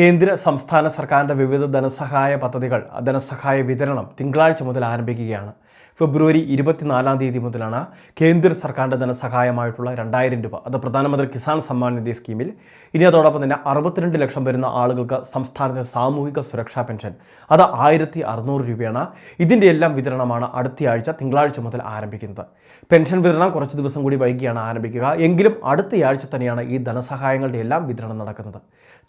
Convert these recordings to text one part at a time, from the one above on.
കേന്ദ്ര സംസ്ഥാന സർക്കാരിന്റെ വിവിധ ധനസഹായ പദ്ധതികൾ ധനസഹായ വിതരണം തിങ്കളാഴ്ച മുതൽ ആരംഭിക്കുകയാണ്. ഫെബ്രുവരി ഇരുപത്തിനാലാം തീയതി മുതലാണ് കേന്ദ്ര സർക്കാരിന്റെ ധനസഹായമായിട്ടുള്ള രണ്ടായിരം രൂപ. അത് പ്രധാനമന്ത്രി കിസാൻ സമ്മാൻ നിധി സ്കീമിൽ. ഇനി അതോടൊപ്പം തന്നെ അറുപത്തിരണ്ട് ലക്ഷം വരുന്ന ആളുകൾക്ക് സംസ്ഥാനത്തെ സാമൂഹിക സുരക്ഷാ പെൻഷൻ. അത് ആയിരത്തി അറുന്നൂറ് രൂപയാണ്. ഇതിന്റെ എല്ലാം വിതരണമാണ് അടുത്തയാഴ്ച തിങ്കളാഴ്ച മുതൽ ആരംഭിക്കുന്നത്. പെൻഷൻ വിതരണം കുറച്ച് ദിവസം കൂടി വൈകിയാണ് ആരംഭിക്കുക. എങ്കിലും അടുത്തയാഴ്ച തന്നെയാണ് ഈ ധനസഹായങ്ങളുടെ എല്ലാം വിതരണം നടക്കുന്നത്.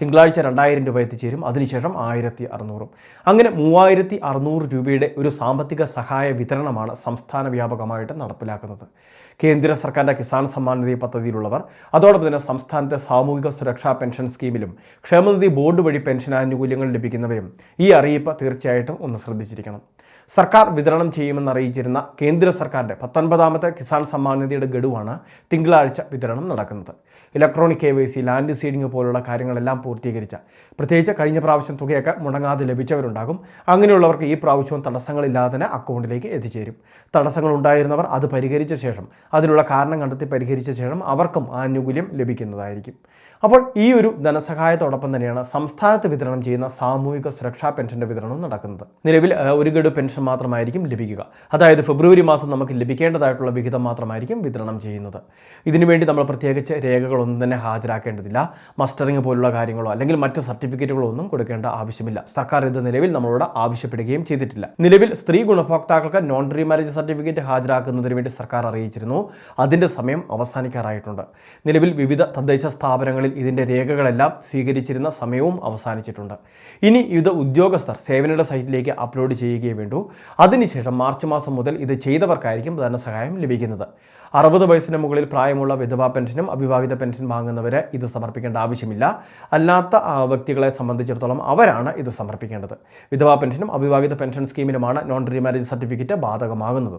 തിങ്കളാഴ്ച രണ്ടായിരം രൂപ എത്തിച്ചേരും. അതിനുശേഷം ആയിരത്തി അറുന്നൂറും അങ്ങനെ മൂവായിരത്തി അറുന്നൂറ് രൂപയുടെ ഒരു സാമ്പത്തിക സഹായ വിതരണമാണ് സംസ്ഥാന വ്യാപകമായിട്ട് നടപ്പിലാക്കുന്നത്. കേന്ദ്ര സർക്കാരിന്റെ കിസാൻ സമ്മാൻ നിധി പദ്ധതിയിലുള്ളവർ അതോടൊപ്പം തന്നെ സംസ്ഥാനത്തെ സാമൂഹിക സുരക്ഷാ പെൻഷൻ സ്കീമിലും ക്ഷേമനിധി ബോർഡ് വഴി പെൻഷൻ ആനുകൂല്യങ്ങൾ ലഭിക്കുന്നവരും ഈ അറിയിപ്പ് തീർച്ചയായിട്ടും ഒന്ന് ശ്രദ്ധിച്ചിരിക്കണം. സർക്കാർ വിതരണം ചെയ്യുമെന്ന് അറിയിച്ചിരുന്ന കേന്ദ്ര സർക്കാരിന്റെ പത്തൊൻപതാമത്തെ കിസാൻ സമ്മാൻ നിധിയുടെ ഗഡുവാണ് തിങ്കളാഴ്ച വിതരണം നടക്കുന്നത്. Electronic K Y C land seeding പോലുള്ള കാര്യങ്ങളെല്ലാം പൂർത്തീകരിച്ച പ്രത്യേകിച്ച് കഴിഞ്ഞ പ്രാവശ്യം തുകയൊക്കെ മുടങ്ങാതെ ലഭിച്ചവരുണ്ടാകും. അങ്ങനെയുള്ളവർക്ക് ഈ പ്രാവശ്യവും തടസ്സങ്ങളില്ലാതെ തന്നെ അക്കൗണ്ടിലേക്ക് എത്തിച്ചേരും. തടസ്സങ്ങൾ ഉണ്ടായിരുന്നവർ അത് പരിഹരിച്ച ശേഷം അതിനുള്ള കാരണം കണ്ടെത്തി പരിഹരിച്ച ശേഷം അവർക്കും ആനുകൂല്യം ലഭിക്കുന്നതായിരിക്കും. അപ്പോൾ ഈ ഒരു ധനസഹായത്തോടൊപ്പം തന്നെയാണ് സംസ്ഥാനത്ത് വിതരണം ചെയ്യുന്ന സാമൂഹിക സുരക്ഷാ പെൻഷന്റെ വിതരണവും നടക്കുന്നത്. നിലവിൽ ഒരു ഗഡു പെൻഷൻ മാത്രമായിരിക്കും ലഭിക്കുക. അതായത് ഫെബ്രുവരി മാസം നമുക്ക് ലഭിക്കേണ്ടതായിട്ടുള്ള വിഹിതം മാത്രമായിരിക്കും വിതരണം ചെയ്യുന്നത്. ഇതിനുവേണ്ടി നമ്മൾ പ്രത്യേകിച്ച് രേഖകളൊന്നും തന്നെ ഹാജരാക്കേണ്ടതില്ല. മസ്റ്ററിംഗ് പോലുള്ള കാര്യങ്ങളോ അല്ലെങ്കിൽ മറ്റ് സർട്ടിഫിക്കറ്റുകളോ ഒന്നും കൊടുക്കേണ്ട ആവശ്യമില്ല. സർക്കാർ ഇത് നിലവിൽ നമ്മളോട് ആവശ്യപ്പെടുകയും ചെയ്തിട്ടില്ല. നിലവിൽ സ്ത്രീ ഗുണഭോക്താക്കൾക്ക് നോൺ റീമാരേജ് സർട്ടിഫിക്കറ്റ് ഹാജരാക്കുന്നതിന് വേണ്ടി സർക്കാർ അറിയിച്ചിരുന്നു. അതിന്റെ സമയം അവസാനിക്കാറായിട്ടുണ്ട്. നിലവിൽ വിവിധ തദ്ദേശ സ്ഥാപനങ്ങളിൽ ഇതിന്റെ രേഖകളെല്ലാം സ്വീകരിച്ചിരുന്ന സമയവും അവസാനിച്ചിട്ടുണ്ട്. ഇനി ഇത് ഉദ്യോഗസ്ഥർ സേവനയുടെ സൈറ്റിലേക്ക് അപ്ലോഡ് ചെയ്യുകയേ വേണ്ടൂ. അതിനുശേഷം മാർച്ച് മാസം മുതൽ ഇത് ചെയ്തവർക്കായിരിക്കും ധനസഹായം ലഭിക്കുന്നത്. അറുപത് വയസ്സിന് മുകളിൽ പ്രായമുള്ള വിധവാ പെൻഷനും അവിവാഹിത പെൻഷൻ വാങ്ങുന്നവരെ ഇത് സമർപ്പിക്കേണ്ട ആവശ്യമില്ല. അല്ലാത്ത വ്യക്തികളെ സംബന്ധിച്ചിടത്തോളം അവരാണ് ഇത് സമർപ്പിക്കേണ്ടത്. വിധവാ പെൻഷനും അവിവാഹിത പെൻഷൻ സ്കീമിനുമാണ് നോൺ റീമാരേജ് സർട്ടിഫിക്കറ്റ് ബാധകമാകുന്നത്.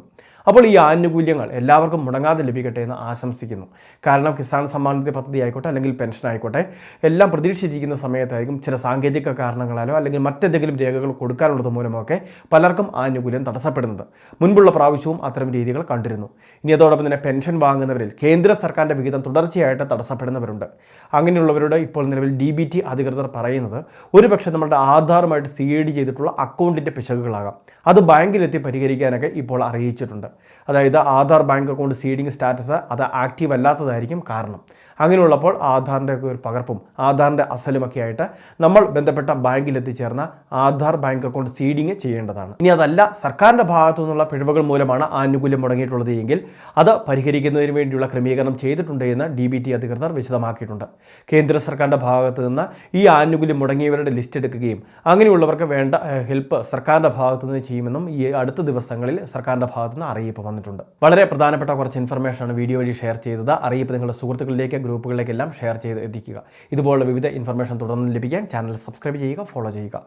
അപ്പോൾ ഈ ആനുകൂല്യങ്ങൾ എല്ലാവർക്കും മുടങ്ങാതെ ലഭിക്കട്ടെ എന്ന് ആശംസിക്കുന്നു. കാരണം കിസാൻ സമ്മാൻ പദ്ധതി ആയിക്കോട്ടെ അല്ലെങ്കിൽ പെൻഷൻ ആയിക്കോട്ടെ എല്ലാം പ്രതീക്ഷിച്ചിരിക്കുന്ന സമയത്തായിരിക്കും ചില സാങ്കേതിക കാരണങ്ങളാലോ അല്ലെങ്കിൽ മറ്റെന്തെങ്കിലും രേഖകൾ കൊടുക്കാനുള്ളത് മൂലമൊക്കെ പലർക്കും ആനുകൂല്യം തടസ്സപ്പെടുന്നത്. മുൻപുള്ള പ്രാവശ്യവും അത്തരം രീതികൾ കണ്ടിരുന്നു. ഇനി അതോടൊപ്പം തന്നെ പെൻഷൻ വാങ്ങുന്നവരിൽ കേന്ദ്ര സർക്കാരിന്റെ വിഹിതം തുടർച്ചയായിട്ട് തടസ്സപ്പെടുന്നവരുണ്ട്. അങ്ങനെയുള്ളവരോട് ഇപ്പോൾ നിലവിൽ ഡി ബി ടി അധികൃതർ പറയുന്നത് ഒരുപക്ഷെ നമ്മുടെ ആധാറുമായിട്ട് സി ഐ ഡി ചെയ്തിട്ടുള്ള അക്കൗണ്ടിന്റെ പിശകുകളാകാം. അത് ബാങ്കിലെത്തി പരിഹരിക്കാനൊക്കെ ഇപ്പോൾ അറിയിച്ചിട്ടുണ്ട്. അതായത് Aadhaar bank account seeding status അത് ആക്റ്റീവ് അല്ലാത്തതായിരിക്കും കാരണം. അങ്ങനെയുള്ളപ്പോൾ ആധാറിന്റെ ഒക്കെ ഒരു പകർപ്പും ആധാറിന്റെ അസലുമൊക്കെ ആയിട്ട് നമ്മൾ ബന്ധപ്പെട്ട ബാങ്കിൽ എത്തിച്ചേർന്ന ആധാർ ബാങ്ക് അക്കൗണ്ട് സീഡിങ് ചെയ്യേണ്ടതാണ്. ഇനി അതല്ല സർക്കാരിന്റെ ഭാഗത്തു നിന്നുള്ള പിഴവുകൾ മൂലമാണ് ആനുകൂല്യം മുടങ്ങിയിട്ടുള്ളത് എങ്കിൽ അത് പരിഹരിക്കുന്നതിന് വേണ്ടിയുള്ള ക്രമീകരണം ചെയ്തിട്ടുണ്ട് എന്ന് ഡി ബി ടി അധികൃതർ വിശദമാക്കിയിട്ടുണ്ട്. കേന്ദ്ര സർക്കാരിന്റെ ഭാഗത്ത് നിന്ന് ഈ ആനുകൂല്യം മുടങ്ങിയവരുടെ ലിസ്റ്റ് എടുക്കുകയും അങ്ങനെയുള്ളവർക്ക് വേണ്ട ഹെൽപ്പ് സർക്കാരിന്റെ ഭാഗത്തു നിന്ന് ചെയ്യുമെന്നും ഈ അടുത്ത ദിവസങ്ങളിൽ സർക്കാരിന്റെ ഭാഗത്തു നിന്ന് അറിയിപ്പ് വന്നിട്ടുണ്ട്. വളരെ പ്രധാനപ്പെട്ട കുറച്ച് ഇൻഫർമേഷനാണ് വീഡിയോ വഴി ഷെയർ ചെയ്തത്. അറിയിപ്പ് നിങ്ങളുടെ സുഹൃത്തുക്കളിലേക്ക് ഗ്രൂപ്പുകളിലേക്കെല്ലാം ഷെയർ ചെയ്ത് എത്തിക്കുക. ഇതുപോലുള്ള വിവിധ ഇൻഫർമേഷൻ തുടർന്ന് ലഭിക്കാൻ ചാനൽ സബ്സ്ക്രൈബ് ചെയ്യുക ഫോളോ ചെയ്യുക.